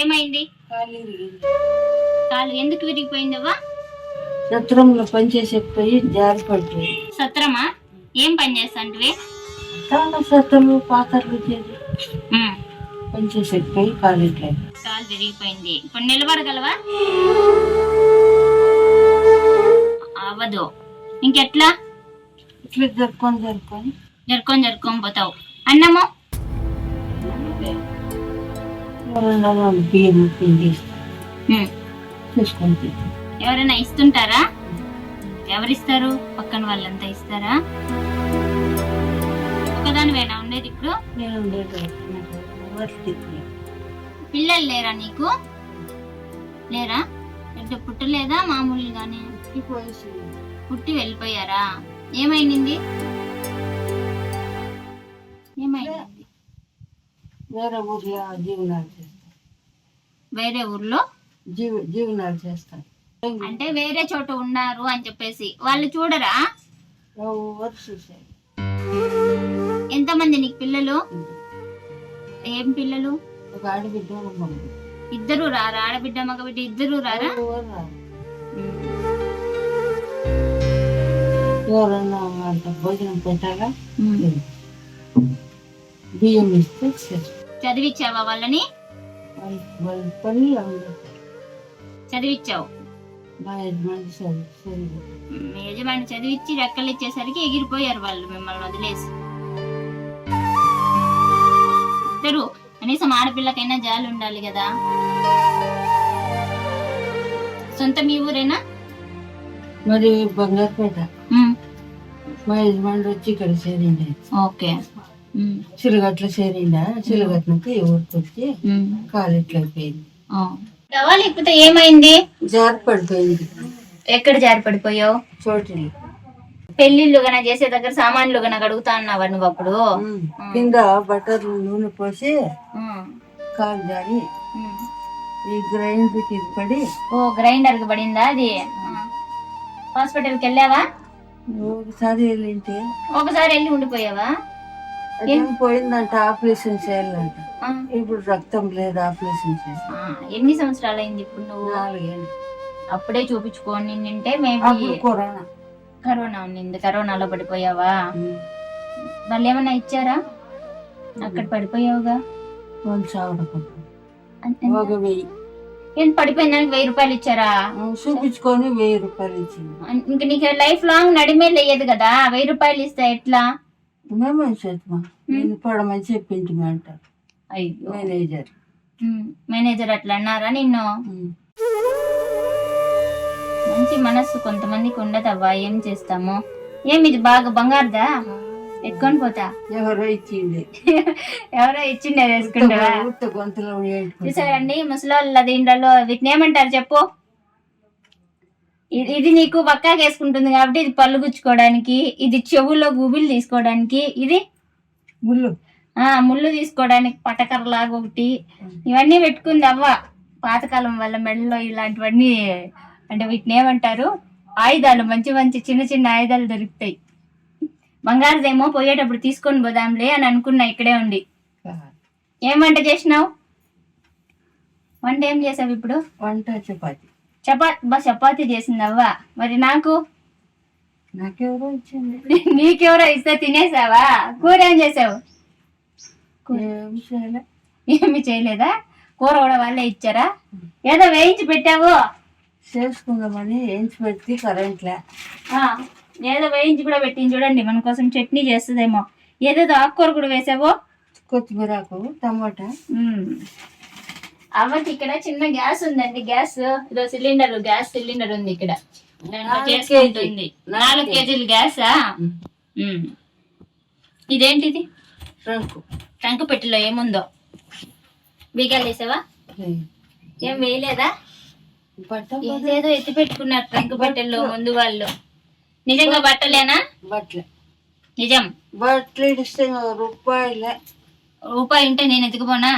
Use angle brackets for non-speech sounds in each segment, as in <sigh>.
ఏమైంది. కాలు ఎందుకు విరిగిపోయిందవ్వా? సత్రంలో పనిచేసే పోయి జారి పడిపోయి సత్రమా? ఏం పని చేస్తాంటివి? చాలా సత్రంలో పాత్రలు చేసి పనిచేసే పోయి కాలేట్లేదు కాలు విరిగిపోయింది. ఇప్పుడు నిలబడగలవా? అవ్వదు ఇంకెట్లా? ఇట్లా జరుపుకొని జరుపుకొని జరుకొని జరుకొని పోతావు. అన్నము. బియ్యం పిండి. ఎవరైనా ఇస్తుంటారా? ఎవరిస్తారు? పక్కన వాళ్ళంతా ఇస్తారా? ఒకదానివేనా ఉండేది ఇప్పుడు? నేను ఉండేది. పిల్లలు లేరా నీకు? లేరా? అంటే పుట్టలేదా మామూలుగానే? పుట్టి వెళ్ళిపోయారా? ఏమైంది? వేరే ఊర్లో జీవనాలు చేస్తాను వేరే ఊర్లో? జీవ జీవనాలు చేస్తాను అంటే వేరే చోట ఉన్నారు అని చెప్పేసి. వాళ్ళు చూడరా? చూసారు ఎంతమంది నీకు పిల్లలు? ఏం పిల్లలు? ఒక ఆడబిడ్డ ఇద్దరు రారా? ఆడబిడ్డ మగబిడ్డ ఇద్దరు రారా? ఎవరు రారు. ఎవరన్నా భోజనం పెట్టాలా. బియ్యం ఇస్తే. చదివిచ్చావా వాళ్ళని? చదివిచ్చావు? మా యజమాని చదివిచ్చి రెక్కలు ఇచ్చేసరికి ఎగిరిపోయారు వాళ్ళు మిమ్మల్ని వదిలేసి. ఇద్దరు కనీసం ఆడపిల్లకైనా జాలి ఉండాలి కదా. సొంత మీ ఊరేనా? మరి బంగారుపేట. మా యజమాని వచ్చి ఇక్కడ చేరిండే. ఓకే. చిలుగట్ల చేరిండా? చిలుగట్లకి ఊరికి వచ్చి కాలు ఇట్లా అయిపోయింది లేకపోతే ఏమైంది? జారి పడిపోయింది ఎక్కడ జారి పడిపోయావు చోటుని పెళ్ళిళ్ళు గన చేసే దగ్గర సామాన్లు గన కడుగుతా అన్నావా నువ్వు అప్పుడు? కింద బట్టర్లు నూనె పోసి కాలు జారి. ఈ గ్రైండ్కి పడి ఓ గ్రైండర్కి పడిందా అది? హాస్పిటల్కి వెళ్ళావా? ఒకసారి వెళ్ళింటే ఒకసారి వెళ్ళి ఉండిపోయావా? పోయిందంట ఆపరేషన్ చేయాలంట. ఇప్పుడు రక్తం లేదు ఆపరేషన్ ఆ, ఎన్ని సంవత్సరాలు అయింది ఇప్పుడు నువ్వు? నాలుగేళ్ళు. అప్పుడే చూపించుకోని నింటే అప్పుడు కరోనా కరోనా ఉన్నింది. కరోనాలో పడిపోయావా? వాళ్ళు ఏమన్నా ఇచ్చారా? అక్కడ పడిపోయావుగా? చావడకుండా. ఒక వెయ్యి. ఏం పడిపోయిందానికి వెయ్యి రూపాయలు ఇచ్చారా? చూపించుకొని వెయ్యి రూపాయలు ఇచ్చింది. ఇంక నీకు లైఫ్ లాంగ్ నడిమే లేయదు కదా. వెయ్యి రూపాయలు ఇస్తే ఎట్లా? మేమేం చేద్దామా నేను పడమని చెప్పింటి అంటారు అయ్యో. మేనేజర్. మేనేజర్ అట్లా అన్నారా నిన్ను? మంచి మనస్సు కొంతమందికి ఉండదవ్వా? ఏం చేస్తాము? ఏమి ఇది బాగా బంగారుదా? ఎత్తుకొని పోతా. ఎవరో ఇచ్చింది <laughs> ఎవరో ఇచ్చిండే ఏంటి చూసారండి ముసలోళ్ళ దీంట్లో వీటిని ఏమంటారు చెప్పు? ఇది ఇది నీకు పక్కాగా వేసుకుంటుంది కాబట్టి ఇది పళ్ళు గుచ్చుకోవడానికి ఇది చెవుల్లో గుబిలు తీసుకోవడానికి ఇది ముళ్ళు. ఆ ముళ్ళు తీసుకోవడానికి పటకర లాగా ఒకటి. ఇవన్నీ పెట్టుకుంది అవ్వ. పాతకాలం వల్ల మెడలో ఇలాంటివన్నీ అంటే వీటిని ఏమంటారు? ఆయుధాలు మంచి మంచి చిన్న చిన్న ఆయుధాలు దొరుకుతాయి. బంగారుదేమో పోయేటప్పుడు తీసుకొని పోదాంలే అని అనుకున్నా ఇక్కడే ఉండి. ఏం వంట చేసినావు? వంట ఏం చేసావు ఇప్పుడు? వంట చపాతి. చపా బా చపాతీ చేసింది అవ్వ మరి నాకు? నాకెవరో ఇచ్చింది <laughs> నీకెవరో ఇస్తే తినేసావా? కూర ఏం చేసావు? ఏమి చేయలేదా? కూర కూడా వాళ్ళే ఇచ్చారా? ఏదో వేయించి పెట్టావు? చేసుకుందామని ఏంచి పెట్టి కరెంట్లే. ఏదో వేయించి కూడా పెట్టింది చూడండి మన కోసం చట్నీ చేస్తుందేమో. ఏదేదో ఆకుకూర కూడా వేసావో? కొత్తిమీరకు టమాటా. ఉమ్. అవ్వకి ఇక్కడ చిన్న గ్యాస్ ఉందండి. గ్యాస్ ఇదో సిలిండర్ గ్యాస్ సిలిండర్ ఉంది ఇక్కడ. దాంట్లో చేసుకుంటుంది. నాలుగు కేజీలు గ్యాసా? ఉమ్. ఇదేంటిది? ట్రంకు. టంకు పెట్టెలో ఏముందో? బీగాలు వేసావా ఏం వేయలేదా? బట్ట ఇదేదో ఎత్తి పెట్టుకున్నారు ట్రంకు పెట్టెల్లో ముందు వాళ్ళు. నిజంగా బట్టలేనా? బట్టలే. నిజం. బట్టలు ఇస్తే రూపాయలే. రూపాయి ఉంటే నేను ఎత్తుకుపోనా?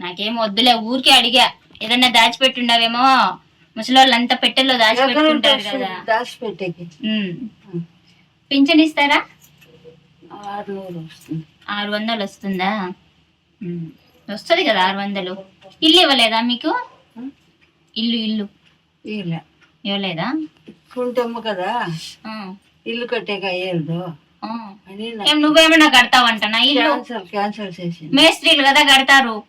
నాకేం వద్దులే ఊరికే అడిగా. ఏదన్నా దాచిపెట్టుండవేమో? ముసలోళ్ళు అంతా పెట్టెల్లో దాచిపెట్టుంటారు కదా. దాచిపెట్టేకి. ఉమ్. పింఛన్ ఇస్తారా ఆరు వందలు వస్తుందా. వస్తుంది కదా ఆరు వందలు. ఇల్లు ఇవ్వలేదా మీకు? ఇల్లు ఇల్లు. ఇలా ఇవ్వలేదా? కదా. ఇల్లు కట్టేక అయ్యేది నువ్వేమన్నా కడతావంటనా? ఇల్లు. క్యాన్సల్ చేసి మేస్త్రీలు కదా కడతారు.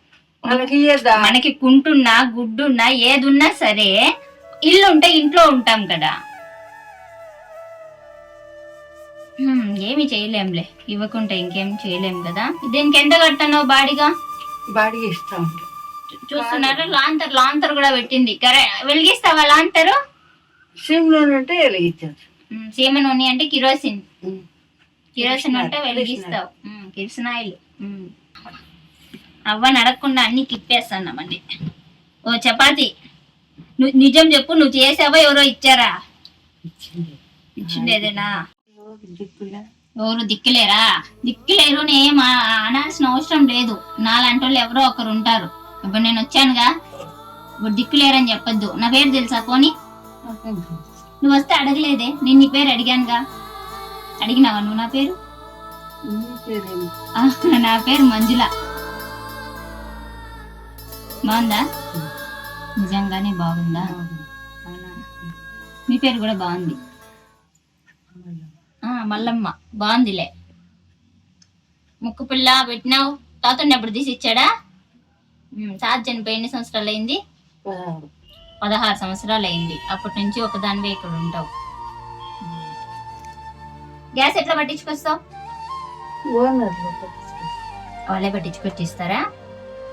మనకి కుంటున్నా గుడ్డున్నా ఏదున్నా సరే ఇల్లు ఉంటే ఇంట్లో ఉంటాం కదా. ఏమి చేయలేంలే. ఇవ్వకుంటే ఇంకేం చేయలేం కదా. దీనికి ఎంత కడతానో బాడిగా? బాడికి ఇస్తా. చూస్తున్నారా? లాంతర్ లాంతర్ కూడా పెట్టింది. కరే వెలిగిస్తావా లాంతరు? సిమ్లో ఉంటే వెలిగించారు హ్మ్, సీమ నూనె అంటే కిరోసిన్. కిరోసిన్ ఉంటే వెలిగిస్తావు. కిరసనాయిల్ హ్మ్. అవ్వని అడగకుండా అన్ని తిప్పేస్తున్నామండి ఓ చపాతి. నువ్వు నిజం చెప్పు నువ్వు చేసావా ఎవరో ఇచ్చారా? ఏదైనా ఎవరు దిక్కులే ఎవరు దిక్కులేరా? దిక్కులేరు ఆ- అనాల్సిన అవసరం లేదు. నాలాంటి వాళ్ళు ఎవరో ఒకరు ఉంటారు ఇప్పుడు నేను వచ్చానుగా. ఇప్పుడు దిక్కులేరని చెప్పొద్దు. నా పేరు తెలుసా పోనీ. నువ్వు వస్తే అడగలేదే. నేను నీ పేరు అడిగానుగా. అడిగినావా నువ్వు నా పేరు? నీ నా పేరు మంజుల. బాగుందా? నిజంగానే బాగుందా? అవునా మీ పేరు కూడా బాగుంది. మల్లమ్మ బాగుందిలే. ముక్కు పిల్ల పెట్టినావు. తాత ఉన్నప్పుడు తీసి ఇచ్చాడా? తాత చనిపోయి ఎన్ని సంవత్సరాలు అయింది పదహారు. సంవత్సరాలు అయింది అప్పటి నుంచి ఒక దానివే ఇక్కడ ఉంటావు. గ్యాస్ ఎట్లా పట్టించుకొస్తావు. వాళ్ళే పట్టించుకొచ్చి ఇస్తారా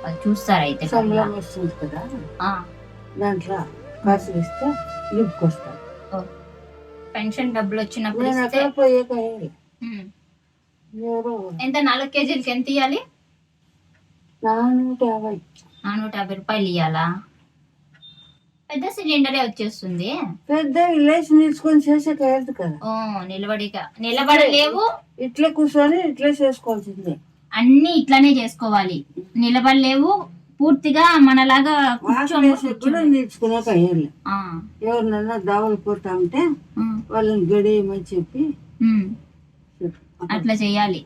వాళ్ళు చూస్తారా అయితే సంబళం వస్తుంది కదా దాంట్లో కాసులు ఇస్తే నింపుకొస్తాను ఓ. పెన్షన్ డబ్బులు వచ్చినప్పుడు ఇస్తే ఎంత? నాలుగు కేజీలకి ఎంత ఇవ్వాలి నానూట యాభై ఆ, నూట యాభై రూపాయలు ఇవ్వాలా పెద్ద సిలిండరే వచ్చేస్తుంది. పెద్ద విలేజ్ నిలుచుకొని చేసేక అయ్యేది కదా. ఓ నిలబడిక. నిలబడలేవు. ఇట్లా కూర్చొని ఇట్లా చేసుకోవాల్సిందే. అన్ని ఇట్లానే చేసుకోవాలి. నిలబడలేవు. పూర్తిగా మనలాగా ఎవరినన్నా దావలు పోతా ఉంటే వాళ్ళని గడియమని చెప్పి అట్లా చేయాలి.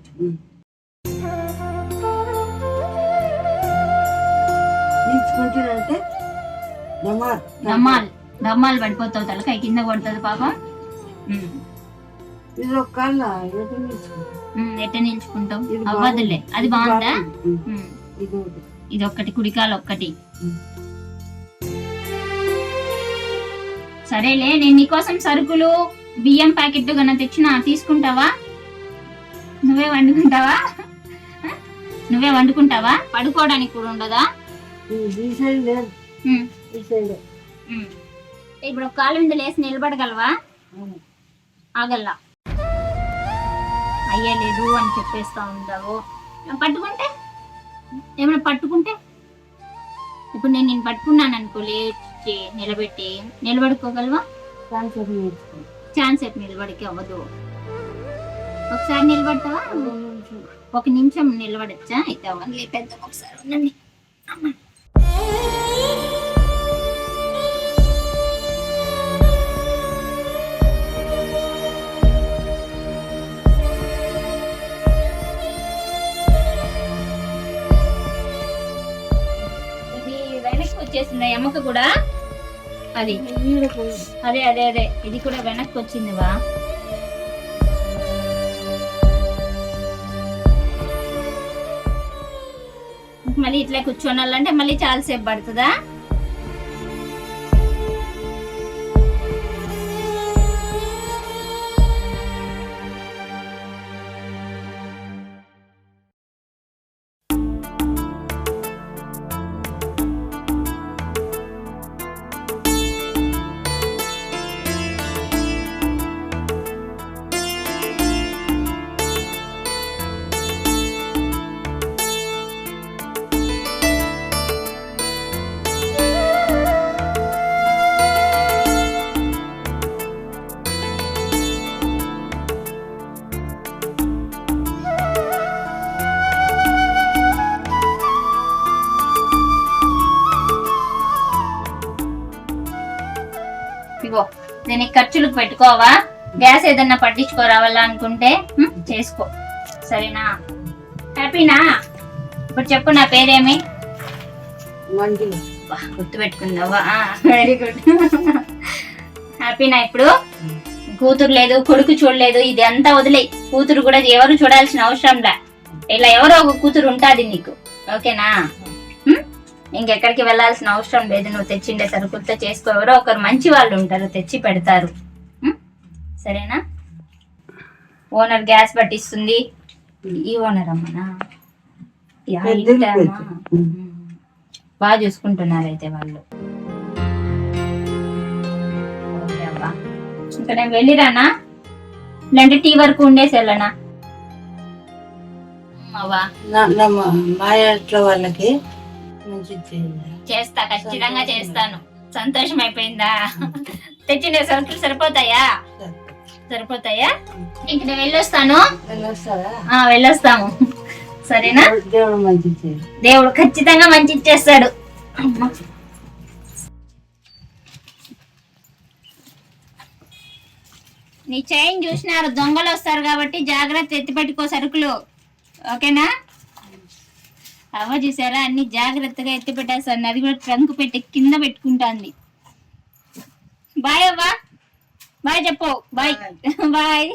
దమ్మాలు దమ్మాలు పడిపోతావు తలకాయ కింద పడుతుంది పాపం. ఇది ఒక నిలుచుకుంటా? ఎట్ట అవ్వదులే అది బాగుందా? ఇది ఒక్కటి కుడికాలు ఒక్కటి. సరేలే నేను నీకోసం సరుకులు బియ్యం ప్యాకెట్ కన్నా తెచ్చిన తీసుకుంటావా? నువ్వే వండుకుంటావా? నువ్వే వండుకుంటావా? పడుకోవడానికి కూడా ఉండదా. ఇప్పుడు ఒక కాలు మీద లేసి నిలబడగలవా? ఆగల్లా. అయ్యలేదు అని చెప్పేస్తా ఉంటావు పట్టుకుంటే? ఏమైనా పట్టుకుంటే? ఇప్పుడు నేను నేను పట్టుకున్నాను అనుకో లేచి నిలబెట్టి నిలబడుకోగలవా? ఛాన్స్ ఎప్పుడు నిలబడికి అవ్వదు. ఒకసారి నిలబడతావా? ఒక నిమిషం నిలబడచ్చా? అయితే అవ్వండి. పెద్ద ఒకసారి ఉండండి. వచ్చేసింది ఎమ్మక కూడా? అది. అదే అదే అదే. ఇది కూడా వెనక్కి వచ్చింది వా. మళ్ళీ ఇట్లా కూర్చోనాలంటే మళ్ళీ చాలాసేపు పడుతుందా? ఖర్చులకు పెట్టుకోవా? గ్యాస్ ఏదన్నా పట్టించుకోరావాలా అనుకుంటే? చేసుకో. సరేనా? హ్యాపీనా? ఇప్పుడు చెప్పు నా పేరేమి? గుర్తు పెట్టుకుందావా వెరీ గుడ్ హ్యాపీనా ఇప్పుడు? కూతురు లేదు కొడుకు చూడలేదు ఇది అంతా వదిలే కూతురు కూడా ఎవరు చూడాల్సిన అవసరం లే. ఇలా ఎవరో ఒక కూతురు ఉంటాది నీకు. ఓకేనా? ఇంకెక్కడికి వెళ్ళాల్సిన అవసరం లేదు నువ్వు తెచ్చిండే సరుకులతో చేసుకో ఎవరో ఒకరు మంచి వాళ్ళు ఉంటారు తెచ్చి పెడతారు? సరేనా ఓనర్ గ్యాస్ పట్టిస్తుంది ఈ ఓనర్ అమ్మనా. బాగా చూసుకుంటున్నారు అయితే వాళ్ళు ఇంకా నేను వెళ్ళిరానా లేదంటే టీ వరకు ఉండేసి వెళ్ళనా వాళ్ళకి చేస్తా ఖచ్చితంగా చేస్తాను. సంతోషం అయిపోయిందా <laughs> తెచ్చిన సరుకులు సరిపోతాయా? సరిపోతాయా? ఇంక నేను వెళ్ళొస్తాను. వెళ్ళొస్తాము. సరేనా? దేవుడు- మంచి ఖచ్చితంగా మంచి ఇచ్చేస్తాడు. నీ చైన్ చూసినారు దొంగలు వస్తారు కాబట్టి జాగ్రత్త ఎత్తి పెట్టుకో సరుకులు. ఓకేనా? అవ్వ చూసారా? అన్ని జాగ్రత్తగా ఎత్తి పెట్టేస్తాను. అది కూడా ట్రంక్ పెట్టి కింద పెట్టుకుంటాంది. బాయ్ అవ్వ. బాయ్ చెప్పు. Bye bye